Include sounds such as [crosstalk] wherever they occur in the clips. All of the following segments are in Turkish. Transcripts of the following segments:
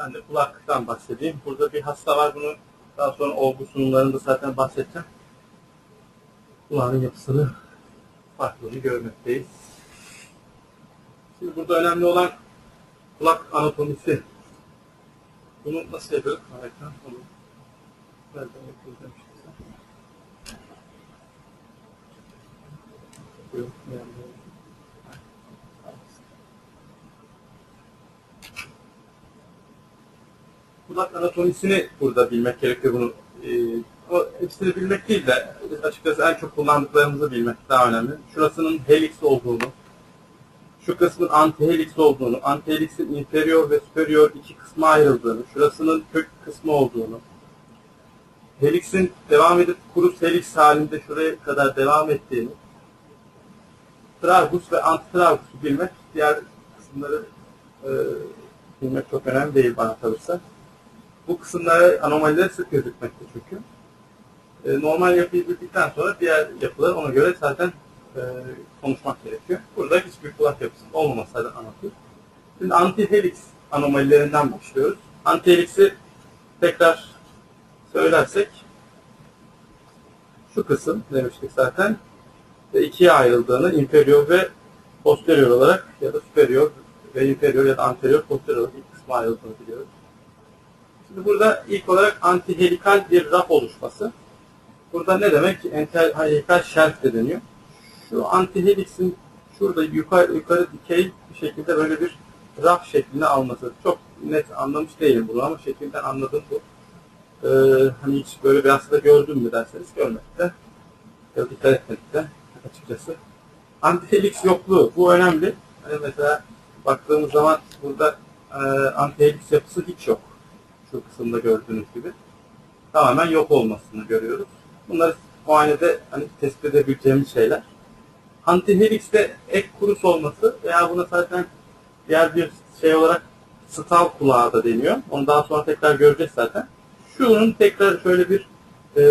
Ben de kulaktan bahsedeyim. Burada bir hasta var. Bunu daha sonra olgu sunumlarında zaten bahsedeceğim. Kulağın yapısını farklılığını görmekteyiz. Şimdi burada önemli olan kulak anatomisi. Bunu nasıl yapıyoruz? Harika. Onu nereden yapıyoruz demiştim. Yok, yani. Kulak anatomisini burada bilmek gerekiyor bunu. Ee, o hepsini bilmek değil de açıkçası en çok kullandıklarımızı bilmek daha önemli. Şurasının helix olduğunu, şu kısmın antihelix olduğunu, antihelixin inferior ve superior iki kısma ayrıldığını, şurasının kök kısmı olduğunu, helixin devam edip kurus helix halinde şuraya kadar devam ettiğini, tragus ve antitragus'u bilmek, diğer kısımları e, bilmek çok önemli değil bana kalırsa. Bu kısımlara anomaliler sık gözükmekte çünkü. E, normal yapıyı bildikten sonra diğer yapılar ona göre zaten e, konuşmak gerekiyor. Burada hiçbir kulak yapısı olmaması zaten anlatıyor. Şimdi antihelix anomalilerinden başlıyoruz. Antihelix'i tekrar söylersek şu kısım demiştik zaten ve ikiye ayrıldığını inferior ve posterior olarak ya da superior ve inferior ya da anterior posterior olarak iki kısma ayrıldığını biliyoruz. Şimdi burada ilk olarak antihelikal bir raf oluşması. Burada ne demek? Antihelikal şerf de deniyor. Şu antihelixin şurada yukarı, yukarı dikey bir şekilde böyle bir raf şeklini alması. Çok net anlamış değilim bunu ama şeklinden anladığım bu. Ee, hani hiç böyle bir hasta gördüm mü derseniz görmedik de. Ya dikkat etmedik de açıkçası. Antihelix yokluğu bu önemli. Hani mesela baktığımız zaman burada e, antihelix yapısı hiç yok şu kısımda gördüğünüz gibi tamamen yok olmasını görüyoruz. Bunları muayenede hani tespit edebileceğimiz şeyler. Antihelix'te ek kurus olması veya buna zaten diğer bir şey olarak stav kulağı da deniyor. Onu daha sonra tekrar göreceğiz zaten. Şunun tekrar şöyle bir e,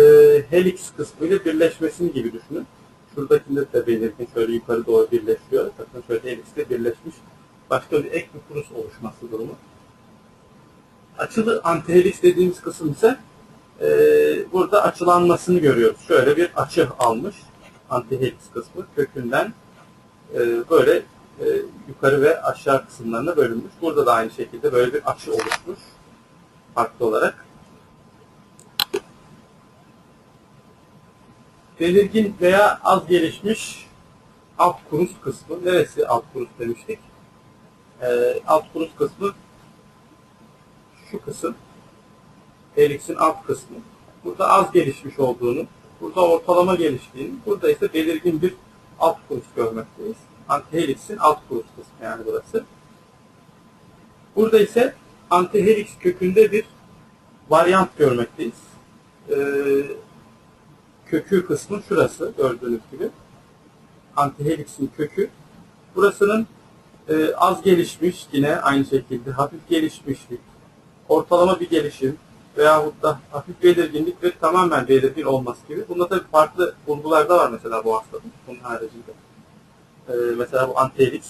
helix kısmıyla birleşmesini gibi düşünün. Şuradakinde de belirgin şöyle yukarı doğru birleşiyor. Bakın şöyle helix'te birleşmiş başka bir ek bir kurus oluşması durumu. Açılı antihelix dediğimiz kısım ise e, burada açılanmasını görüyoruz. Şöyle bir açı almış antihelix kısmı kökünden e, böyle e, yukarı ve aşağı kısımlarına bölünmüş. Burada da aynı şekilde böyle bir açı oluşmuş farklı olarak. Belirgin veya az gelişmiş alt kurus kısmı. Neresi alt kurus demiştik? E, alt kurus kısmı şu kısım helixin alt kısmı. Burada az gelişmiş olduğunu, burada ortalama geliştiğini, burada ise belirgin bir alt kurus görmekteyiz. Antihelix'in alt kurus kısmı yani burası. Burada ise antihelix kökünde bir varyant görmekteyiz. Ee, kökü kısmı şurası gördüğünüz gibi. Antihelix'in kökü. Burasının e, az gelişmiş yine aynı şekilde hafif gelişmişlik, ortalama bir gelişim veyahut da hafif belirginlik ve tamamen belirgin olması gibi. Bunda tabii farklı bulgular da var mesela bu hastanın bunun haricinde. Ee, mesela bu antihelix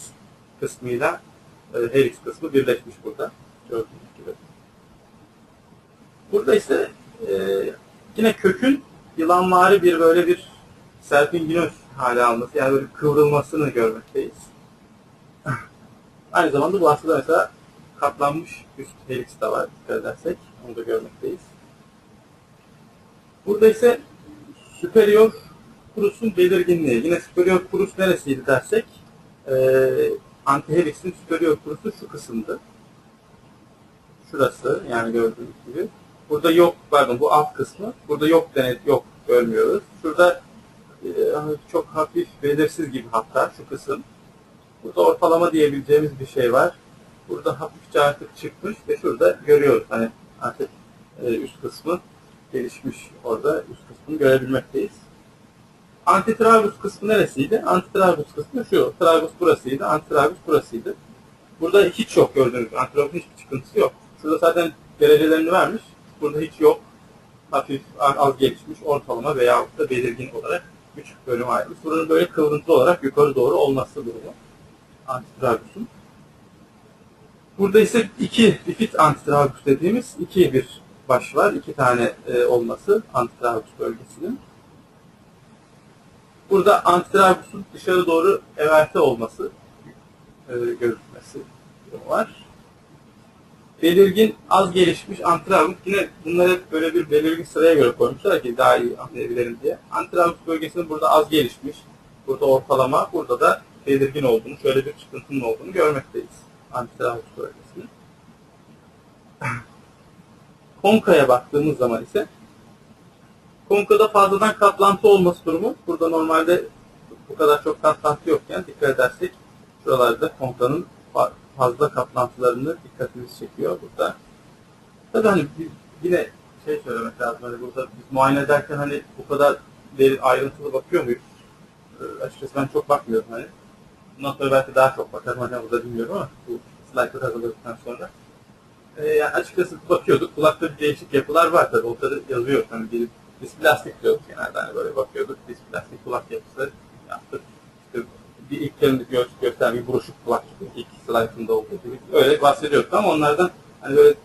kısmıyla e, helix kısmı birleşmiş burada. Gördüğünüz gibi. Burada ise e, yine kökün yılanvari bir böyle bir serpinginöz hale alması yani böyle kıvrılmasını görmekteyiz. [laughs] Aynı zamanda bu hastada mesela katlanmış üst helix de var dikkat edersek. Onu da görmekteyiz. Burada ise superior kurusun belirginliği. Yine superior kurus neresiydi dersek e, antihelix'in superior kurusu şu kısımdı. Şurası yani gördüğünüz gibi. Burada yok pardon bu alt kısmı. Burada yok denet yok görmüyoruz. Şurada e, çok hafif belirsiz gibi hatta şu kısım. Burada ortalama diyebileceğimiz bir şey var. Burada hafifçe artık çıkmış ve şurada görüyoruz. Hani artık e, üst kısmı gelişmiş orada. Üst kısmını görebilmekteyiz. Antitragus kısmı neresiydi? Antitragus kısmı şu. Tragus burasıydı. Antitragus burasıydı. Burada hiç yok gördüğünüz gibi. Antitragus hiçbir çıkıntısı yok. Şurada zaten derecelerini vermiş. Burada hiç yok. Hafif az gelişmiş, ortalama veya da belirgin olarak üç bölüm ayrılmış. Buranın böyle kıvrıntılı olarak yukarı doğru olması durumu. Antitragus'un. Burada ise iki bifid antitragus dediğimiz iki bir baş var. iki tane e, olması antitragus bölgesinin. Burada antitragusun dışarı doğru everte olması e, gözükmesi var. Belirgin az gelişmiş antitragus yine bunları hep böyle bir belirgin sıraya göre koymuşlar ki daha iyi anlayabilelim diye. Antitragus bölgesinin burada az gelişmiş, burada ortalama, burada da belirgin olduğunu, şöyle bir çıkıntının olduğunu görmekteyiz. Antitragus bölgesinin. Konka'ya baktığımız zaman ise Konka'da fazladan katlantı olması durumu. Burada normalde bu kadar çok katlantı yokken dikkat edersek şuralarda Konka'nın fa- fazla katlantılarını dikkatimiz çekiyor burada. Tabii hani yine şey söylemek lazım. Hani burada biz muayene ederken hani bu kadar derin ayrıntılı bakıyor muyuz? Ee, açıkçası ben çok bakmıyorum hani. Bundan sonra belki daha çok bakarım. Hani burada bilmiyorum ama bu slaytları hazırladıktan sonra. Ee, yani açıkçası bakıyorduk. Kulakta bir değişik yapılar var tabii. Onları yazıyor. Hani bir displastik diyorduk genelde. Hani böyle bakıyorduk. Displastik kulak yapısı yaptık. İşte bir ilk kendi gö gösteren bir buruşuk kulak gibi. ilk slaytında olduğu gibi. Öyle bahsediyorduk ama onlardan hani böyle e,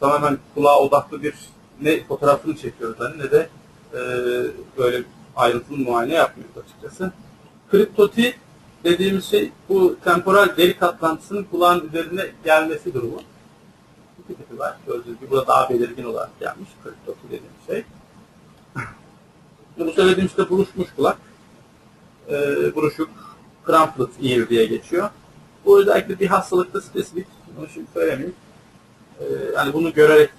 tamamen kulağa odaklı bir ne fotoğrafını çekiyoruz hani ne de e, böyle ayrıntılı muayene yapmıyoruz açıkçası. Kriptoti dediğimiz şey bu temporal deri katlantısının kulağın üzerine gelmesi durumu. İki tipi var. Gördüğünüz gibi burada daha belirgin olarak gelmiş. Kriptoti dediğimiz şey. Bu söylediğim işte buruşmuş kulak. Ee, buruşuk, crumplet ear diye geçiyor. Bu özellikle bir hastalıkta spesifik. Onu şimdi söylemeyeyim. Ee, yani bunu görerek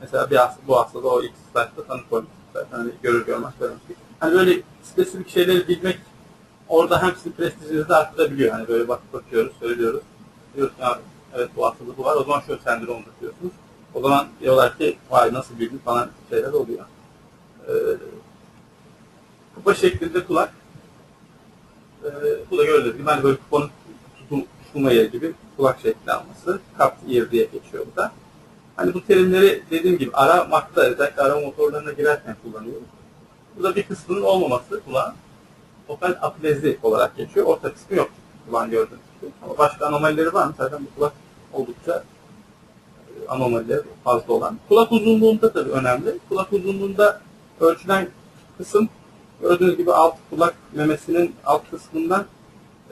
mesela bir hasta, bu hastada o ilk slaytta tanı koymuştuk zaten. Hani görür görmez söylemiştik. Hani böyle spesifik şeyleri bilmek orada hem sizin prestijinizi arttırabiliyor. Hani böyle bak bakıyoruz, söylüyoruz. Diyoruz ki "Abi, evet bu hastalığı bu var. O zaman şöyle sendromdur diyorsunuz. O zaman diyorlar ki vay nasıl bildin falan şeyler oluyor. Ee, kupa şeklinde kulak. Ee, bu da gördüğünüz gibi hani böyle kupanın tutum, tutulma yeri gibi kulak şekli alması. Cupped ear diye geçiyor bu da. Hani bu terimleri dediğim gibi aramakta özellikle arama motorlarına girerken kullanıyoruz. Burada bir kısmının olmaması kulağın opel aplezi olarak geçiyor. Orta kısmı yok kulağın gördüğünüz gibi. Ama başka anomalileri var mı? Zaten bu kulak oldukça e, anomalileri fazla olan. Kulak uzunluğunda tabii önemli. Kulak uzunluğunda ölçülen kısım gördüğünüz gibi alt kulak memesinin alt kısmından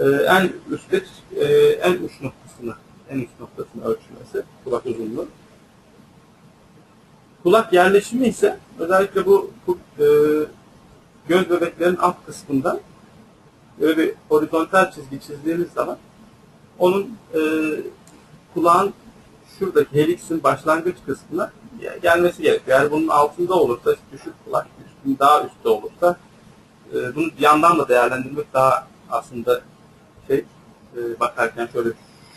e, en üstte e, en uç noktasını en üst noktasını ölçülmesi kulak uzunluğu. Kulak yerleşimi ise özellikle bu, bu e, göz bebeklerin alt kısmından böyle bir horizontal çizgi çizdiğimiz zaman onun e, kulağın şuradaki helixin başlangıç kısmına gelmesi gerekiyor. Eğer bunun altında olursa düşük kulak, üstün daha üstte olursa e, bunu yandan da değerlendirmek daha aslında şey e, bakarken şöyle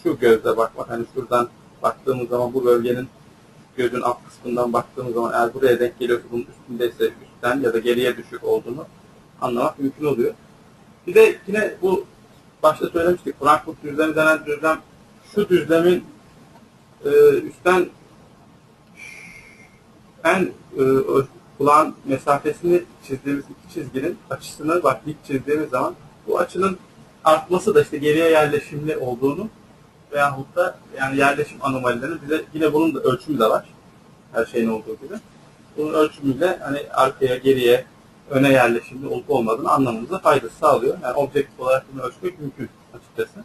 şu gözle bakmak hani şuradan baktığımız zaman bu bölgenin gözün alt kısmından baktığımız zaman eğer buraya denk geliyorsa bunun üstündeyse üstten ya da geriye düşük olduğunu anlamak mümkün oluyor. Bir de yine bu başta söylemiştik Frankfurt düzlemi denen düzlem şu düzlemin e, üstten en e, kulağın mesafesini çizdiğimiz iki çizginin açısını bak dik çizdiğimiz zaman bu açının artması da işte geriye yerleşimli olduğunu veyahut da yani yerleşim anomalilerini bize yine bunun da ölçümü de var. Her şeyin olduğu gibi. Bunun ölçümüyle hani arkaya, geriye, öne yerleşimli olup olmadığını anlamamıza faydası sağlıyor. Yani objektif olarak bunu ölçmek mümkün açıkçası.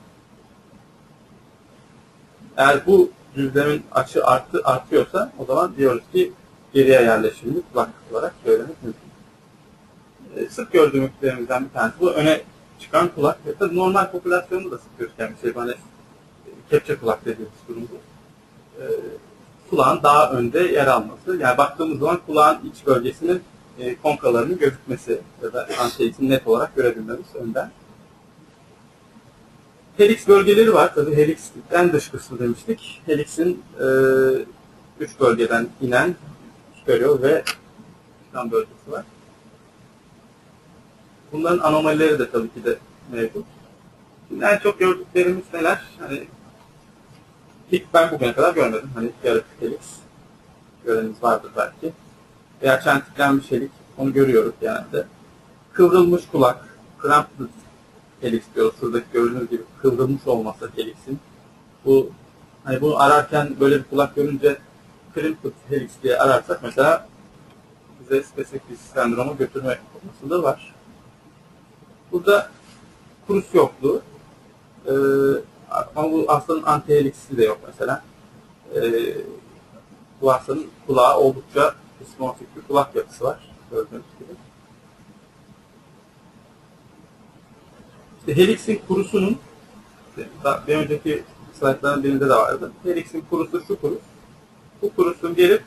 Eğer bu düzlemin açı arttı, artıyorsa o zaman diyoruz ki geriye yerleşimli kulak olarak söylemek mümkün. Ee, sık gördüğümüzlerimizden bir tanesi bu öne çıkan kulak. Ve tabii normal popülasyonda da sık gözüken bir şey. Hani kepçe kulak dediğimiz durum bu. Ee, kulağın daha önde yer alması. Yani baktığımız zaman kulağın iç bölgesinin e, konkalarının gözükmesi ya da anteyisin net olarak görebilmemiz önden. Helix bölgeleri var. Tabii helix en dış kısmı demiştik. Helix'in e, üç bölgeden inen superior ve çıkan bölgesi var. Bunların anomalileri de tabii ki de mevcut. Şimdi en çok gördüklerimiz neler? Hani ilk ben bugüne kadar görmedim. Hani yaratık helix göreniniz vardır belki. Veya çentiklenmiş helik onu görüyoruz genelde. Kıvrılmış kulak, crumped helix diyoruz. Şuradaki gördüğünüz gibi kıvrılmış olması helixin. Bu Hani bunu ararken böyle bir kulak görünce crimped helix diye ararsak mesela bize spesifik bir sendroma götürme olasılığı var. Burada kurus yokluğu. Ee, ama bu hastanın antihelixi de yok mesela. Ee, bu hastanın kulağı oldukça ismotik bir kulak yapısı var. Gördüğünüz gibi. İşte helixin kurusunun bir önceki slaytların birinde de vardı. Helixin kurusu şu kurus. Bu kurusun gelip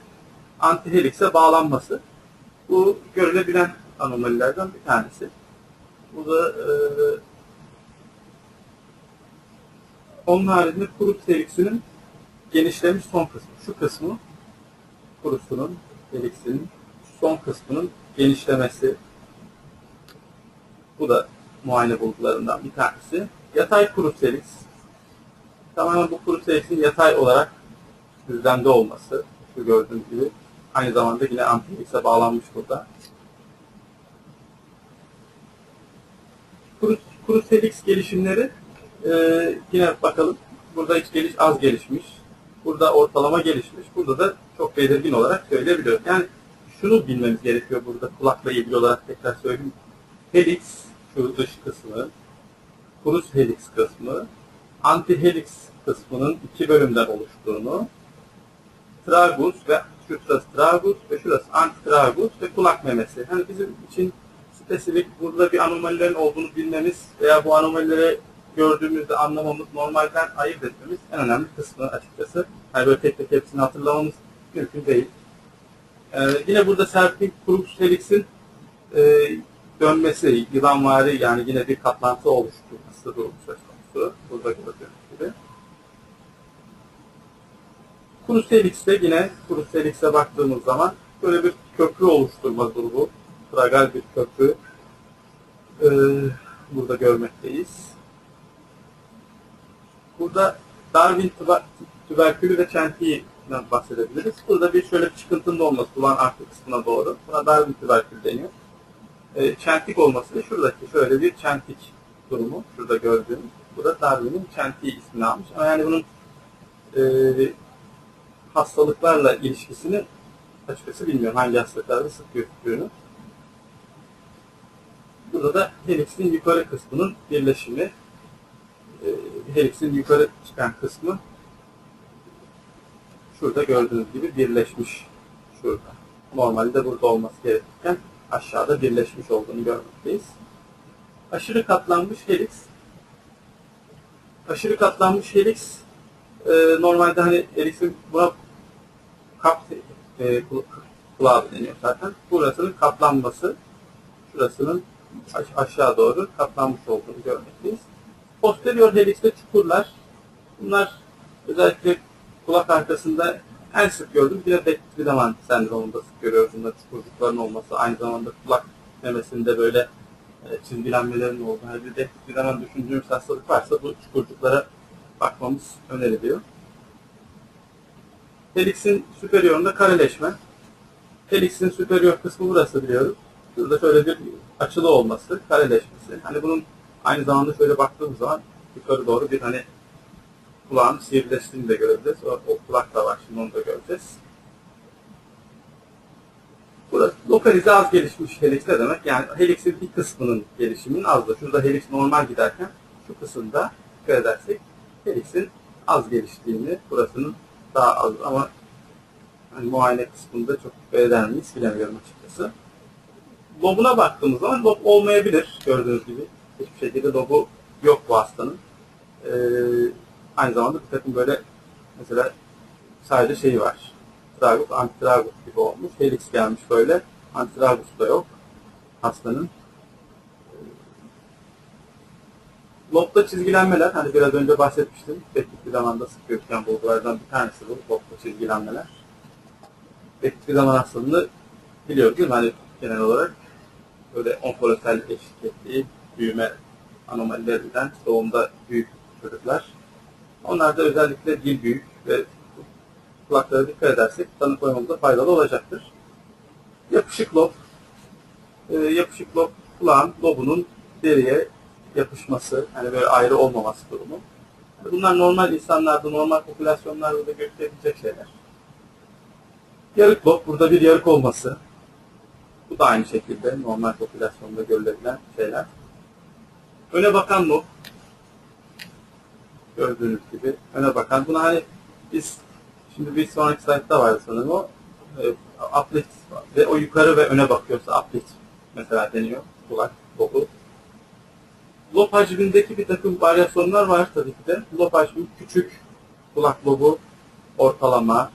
antihelix'e bağlanması. Bu görülebilen anomalilerden bir tanesi. Bu da e, onun haricinde kurus helixinin genişlemiş son kısmı. Şu kısmı kurusunun, helixinin son kısmının genişlemesi. Bu da muayene bulgularından bir tanesi. Yatay kurus helix. Tamamen bu kurus helixin yatay olarak düzlemde olması. Şu gördüğünüz gibi. Aynı zamanda yine antihelix'e bağlanmış burada. Kurus helix gelişimleri e, yine bakalım. Burada hiç geliş az gelişmiş. Burada ortalama gelişmiş. Burada da çok belirgin olarak söyleyebiliyoruz. Yani şunu bilmemiz gerekiyor burada kulakla ilgili olarak tekrar söyleyeyim. Helix şu dış kısmı, kurus helix kısmı, antihelix kısmının iki bölümden oluştuğunu, tragus ve şurası tragus ve şurası antitragus ve kulak memesi. Hani bizim için spesifik burada bir anomalilerin olduğunu bilmemiz veya bu anomalileri gördüğümüzde anlamamız, normalden ayırt etmemiz en önemli kısmı açıkçası. Hani böyle tek tek hepsini hatırlamamız mümkün değil. Ee, yine burada serping crux helix'in e, dönmesi, yılanvari yani yine bir katlantı oluşturması durumu söz konusu. Burada gördüğünüz gibi. Crux helix'te yine Crux helix'e baktığımız zaman böyle bir köprü oluşturma durumu. Tragal bir köprü. Ee, burada görmekteyiz. Burada Darwin tüber, tüberkülü ve çentiğinden bahsedebiliriz. Burada bir şöyle bir çıkıntının olması kulağın arka kısmına doğru. Buna Darwin tüberkülü deniyor. E, çentik olması da şuradaki şöyle bir çentik durumu. Şurada gördüğümüz. Bu da Darwin'in çentiği ismini almış. Ama yani bunun e, hastalıklarla ilişkisini açıkçası bilmiyorum. Hangi hastalıklarda sık gözüktüğünü. Burada da helixin yukarı kısmının birleşimi helixin yukarı çıkan kısmı şurada gördüğünüz gibi birleşmiş şurada. Normalde burada olması gerekirken aşağıda birleşmiş olduğunu görmekteyiz. Aşırı katlanmış helix aşırı katlanmış helix e, normalde hani helixin buna kap e, kulağı deniyor zaten. Burasının katlanması şurasının aşağı doğru katlanmış olduğunu görmekteyiz. Posterior helixte çukurlar. Bunlar özellikle kulak arkasında en sık gördüğüm bir de Beck-Friedemann sendromunda sık görüyoruz. Bunda çukurcukların olması, aynı zamanda kulak memesinde böyle e, çizgilenmelerin olduğu. Yani bir Beck-Friedemann düşündüğümüz hastalık varsa bu çukurcuklara bakmamız öneriliyor. Helix'in superiorunda kareleşme. Helix'in superior kısmı burası biliyoruz. Şurada şöyle bir açılı olması, kareleşmesi. Hani bunun Aynı zamanda şöyle baktığımız zaman yukarı doğru bir hani kulağın sivrileştiğini de görebiliriz. O, o kulak da var şimdi onu da göreceğiz. Burası lokalize az gelişmiş helix ne demek? Yani helixin bir kısmının gelişiminin azdır. Şurada helix normal giderken şu kısımda dikkat edersek helixin az geliştiğini, burasının daha az ama hani muayene kısmında çok dikkat eder miyiz bilemiyorum açıkçası. Lobuna baktığımız zaman lob olmayabilir gördüğünüz gibi hiçbir şekilde lobu yok bu hastanın. Ee, aynı zamanda bir takım böyle mesela sadece şeyi var. Tragus, antitragus gibi olmuş. Helix gelmiş böyle. Antitragus da yok hastanın. Ee, lobda çizgilenmeler, hani biraz önce bahsetmiştim. Teknik bir zamanda sık gözüken bulgulardan bir tanesi bu, lobda çizgilenmeler. Teknik bir zaman hastalığını biliyoruz değil mi? Hani genel olarak böyle onkolosel eşlik ettiği büyüme anomalilerinden doğumda büyük çocuklar. Onlarda özellikle dil büyük ve kulaklara dikkat edersek tanı koymamızda faydalı olacaktır. Yapışık lob. E, yapışık lob kulağın lobunun deriye yapışması, hani böyle ayrı olmaması durumu. Bunlar normal insanlarda, normal popülasyonlarda da görülebilecek şeyler. Yarık lob, burada bir yarık olması. Bu da aynı şekilde normal popülasyonda görülebilen şeyler. Öne bakan lob, gördüğünüz gibi öne bakan. Buna hani biz şimdi bir sonraki slaytta var sanırım o e, ve o yukarı ve öne bakıyorsa uplift mesela deniyor kulak lobu. Lob hacmindeki bir takım varyasyonlar var tabii ki de. Lob hacmi küçük, kulak lobu ortalama,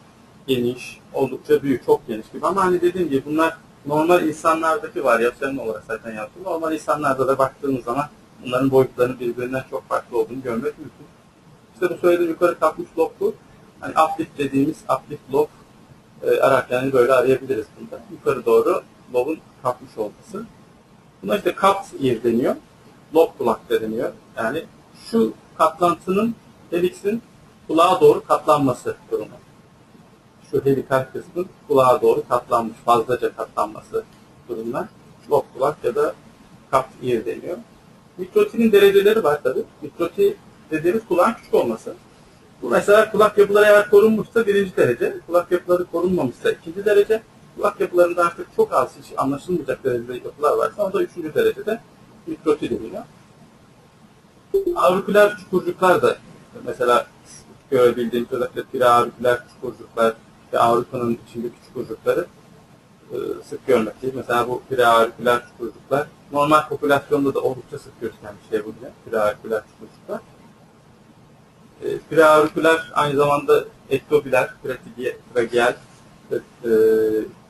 geniş, oldukça büyük, çok geniş gibi. Ama hani dediğim gibi bunlar normal insanlardaki varyasyon olarak zaten yapılıyor. Normal insanlarda da baktığımız zaman bunların boyutlarının birbirinden çok farklı olduğunu görmek mümkün. İşte bu söylediğim yukarı kalkmış lob bu. Hani uplift dediğimiz uplift lob e, ararken böyle arayabiliriz bunda. Yukarı doğru lobun kalkmış olması. Buna işte kat ear deniyor. Lob kulak deniyor. Yani şu katlantının helixin kulağa doğru katlanması durumu. Şu helikal kısmın kulağa doğru katlanmış, fazlaca katlanması durumlar. Lob kulak ya da kat ear deniyor. Mikrotinin dereceleri var tabi. Mikroti dediğimiz kulağın küçük olması. Bu mesela kulak yapıları eğer korunmuşsa birinci derece, kulak yapıları korunmamışsa ikinci derece, kulak yapılarında artık çok az hiç anlaşılmayacak derecede yapılar varsa o da üçüncü derecede mikroti deniyor. Aurikuler çukurcuklar da mesela görebildiğimiz özellikle preaurikuler çukurcuklar ve aurikunun içindeki çukurcukları e, sık görmekteyiz. Mesela bu preaurikuler çukurcuklar normal popülasyonda da oldukça sık gözüken bir şey bu yine. Preaurikuler çukurcuklar. E, preaurikuler aynı zamanda ektopiler, trageal e,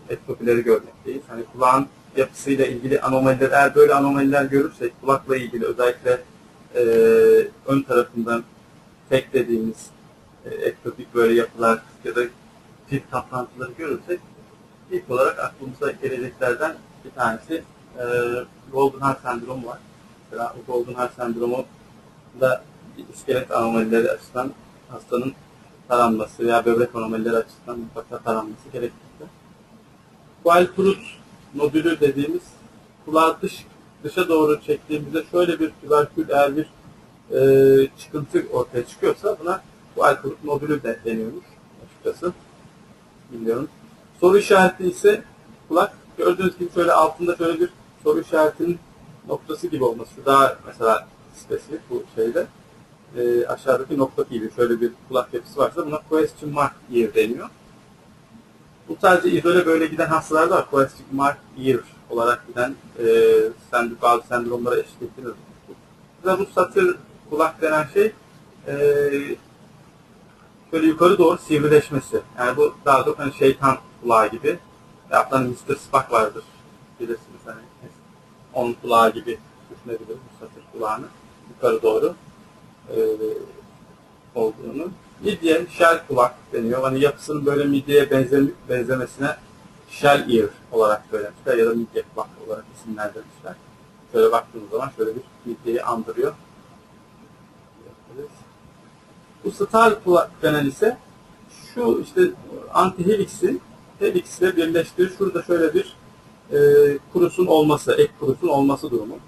ektopileri görmekteyiz. Hani kulağın yapısıyla ilgili anomaliler, eğer böyle anomaliler görürsek kulakla ilgili özellikle e, ön tarafından tek dediğimiz e, ektopik böyle yapılar ya da pil kaplantıları görürsek ilk olarak aklımıza geleceklerden bir tanesi e, Golden Heart sendromu var. Mesela o Golden Heart sendromu da iskelet anomalileri açısından hastanın taranması veya böbrek anomalileri açısından mutlaka taranması gerekmekte. Qualtrut nodülü dediğimiz kulağı dış dışa doğru çektiğimizde şöyle bir tüberkül eğer bir e, çıkıntı ortaya çıkıyorsa buna Qualtrut nodülü de deniyormuş açıkçası. Bilmiyorum. Soru işareti ise kulak gördüğünüz gibi şöyle altında şöyle bir soru işaretinin noktası gibi olması. Daha mesela spesifik bu şeyde e, aşağıdaki nokta gibi şöyle bir kulak yapısı varsa buna question mark ear deniyor. Bu sadece izole böyle giden hastalarda var. Question mark ear olarak giden e, sendrom, bazı sendromlara eşlik ettiğini Mesela bu satır kulak denen şey e, şöyle yukarı doğru sivrileşmesi. Yani bu daha çok hani şeytan kulağı gibi. Hatta Mr. Spock vardır. Bilirsiniz hani onun kulağı gibi düşünebiliriz bu satır kulağını. Yukarı doğru e, olduğunu. Midye, shell kulak deniyor. Hani yapısının böyle midyeye benzem benzemesine shell ear olarak söylemişler ya da midye kulak olarak isimlendirmişler. Şöyle baktığımız zaman şöyle bir midyeyi andırıyor. Bu star kulak denen ise şu işte antihelix'i helixle birleştirir. Şurada şöyle bir e, kurusun olması, ek kurusun olması durumu.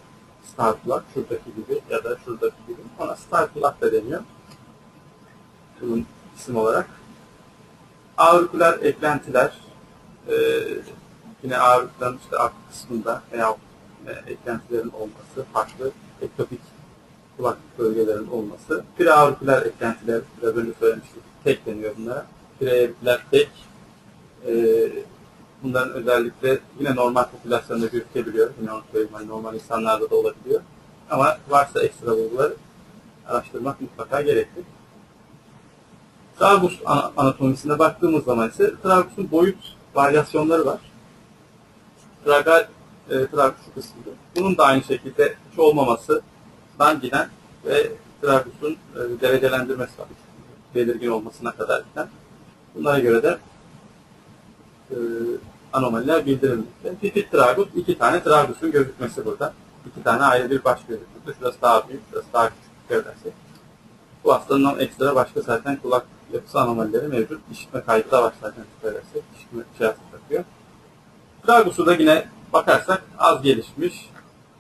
Star kulak şuradaki gibi ya da şuradaki gibi. Ona star kulak da deniyor. Bunun isim olarak. Aurikular eklentiler e, yine aurikuların işte arka kısmında veya e, eklentilerin olması, farklı ektopik kulak bölgelerin olması. Preaurikular eklentiler, biraz önce söylemiştik, tek deniyor bunlara. Preaurikular tek. E, bunların özellikle yine normal popülasyonda gözükebiliyor. Yine onu söyleyeyim, hani normal insanlarda da olabiliyor. Ama varsa ekstra bulgular araştırmak mutlaka gerekli. Tragus anatomisine baktığımız zaman ise tragus'un boyut varyasyonları var. Tragal e, tragus kısmında. Bunun da aynı şekilde hiç olmamasından giden ve tragus'un e, derecelendirmesi var. Belirgin olmasına kadar giden. Bunlara göre de e, anomaliler bildirilmekte. Pipit tragus, iki tane tragus'un gözükmesi burada. İki tane ayrı bir baş gözükmekte. Şurası daha büyük, şurası daha küçük görülersek. Bu hastanın ekstra başka zaten kulak yapısı anomalileri mevcut. İşitme kaybı da var zaten söylersek. İşitme cihazı takıyor. Tragus'u da yine bakarsak az gelişmiş,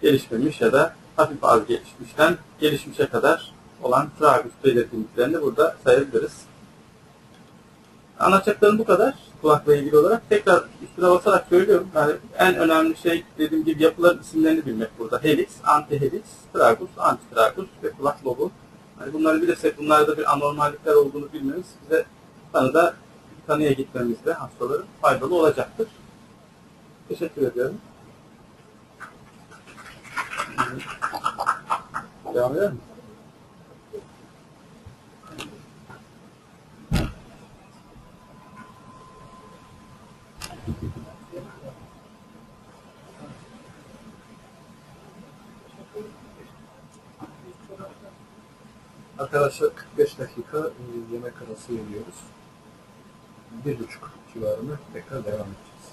gelişmemiş ya da hafif az gelişmişten gelişmişe kadar olan tragus belirtiliklerini burada sayabiliriz. Anlatacaklarım bu kadar kulakla ilgili olarak. Tekrar üstüne basarak söylüyorum. Yani en önemli şey dediğim gibi yapıların isimlerini bilmek burada. Helix, antihelix, tragus, antitragus ve kulak lobu. Yani bunları bilirsek bunlarda bir anormallikler olduğunu bilmemiz bize tanıda tanıya gitmemizde hastaların faydalı olacaktır. Teşekkür ediyorum. Devam eder mi? Arkadaşlar 45 dakika e, yemek arası veriyoruz. Bir buçuk civarında tekrar devam edeceğiz.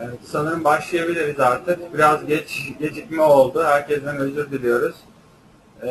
Evet, sanırım başlayabiliriz artık. Biraz geç gecikme oldu. Herkesten özür diliyoruz. Ee,